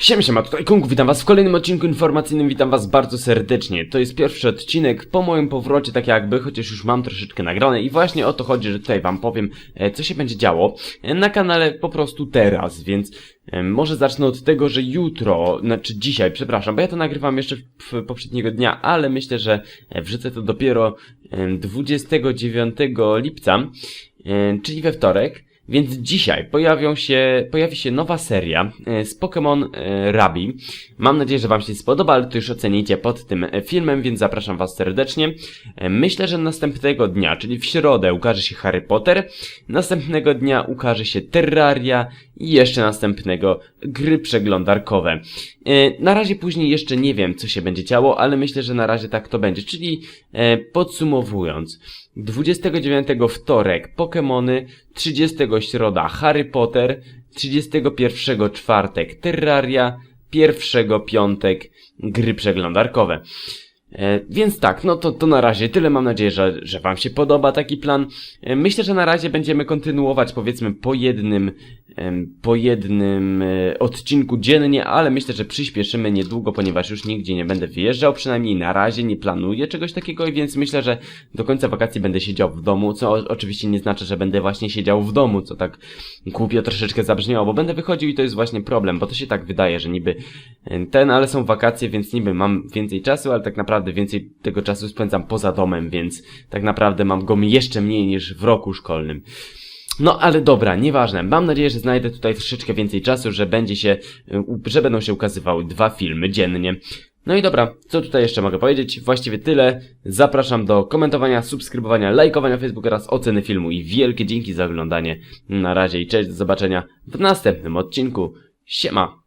Siema, siema, tutaj Kung, witam was w kolejnym odcinku informacyjnym, witam was bardzo serdecznie. To jest pierwszy odcinek po moim powrocie, tak jakby, chociaż już mam troszeczkę nagrane i właśnie o to chodzi, że tutaj wam powiem, e, co się będzie działo e, na kanale po prostu teraz, więc e, może zacznę od tego, że jutro, znaczy dzisiaj, przepraszam, bo ja to nagrywam jeszcze w, poprzedniego dnia, ale myślę, że wrzucę to dopiero e, 29 lipca, czyli we wtorek. Więc dzisiaj pojawią się, pojawi się nowa seria e, z Pokémon e, Rabi. Mam nadzieję, że Wam się spodoba, ale to już ocenicie pod tym e, filmem, więc zapraszam Was serdecznie. Myślę, że następnego dnia, czyli w środę ukaże się Harry Potter, następnego dnia ukaże się Terraria i jeszcze następnego gry przeglądarkowe. Na razie później jeszcze nie wiem, co się będzie działo, ale myślę, że na razie tak to będzie. Czyli podsumowując, 29 wtorek Pokémony, 30 środa Harry Potter, 31 czwartek Terraria, 1 piątek gry przeglądarkowe. E, więc tak, no to, to na razie tyle. Mam nadzieję, że, że Wam się podoba taki plan. E, myślę, że na razie będziemy kontynuować powiedzmy po jednym, po jednym e, odcinku dziennie, ale myślę, że przyspieszymy niedługo, ponieważ już nigdzie nie będę wyjeżdżał, przynajmniej na razie nie planuję czegoś takiego, więc myślę, że do końca wakacji będę siedział w domu, co oczywiście nie znaczy, że będę właśnie siedział w domu, co tak głupio troszeczkę zabrzmiało, bo będę wychodził i to jest właśnie problem, bo to się tak wydaje, że niby e, ten, ale są wakacje, więc niby mam więcej czasu, ale tak naprawdę więcej tego czasu spędzam poza domem, więc tak naprawdę mam go jeszcze mniej niż w roku szkolnym. No ale dobra, nieważne. Mam nadzieję, że znajdę tutaj troszeczkę więcej czasu, że będzie się, y, że będą się ukazywały dwa filmy dziennie. No i dobra, co tutaj jeszcze mogę powiedzieć? Właściwie tyle. Zapraszam do komentowania, subskrybowania, lajkowania Facebooka oraz oceny filmu i wielkie dzięki za oglądanie. Na razie i cześć, do zobaczenia w następnym odcinku. Siema!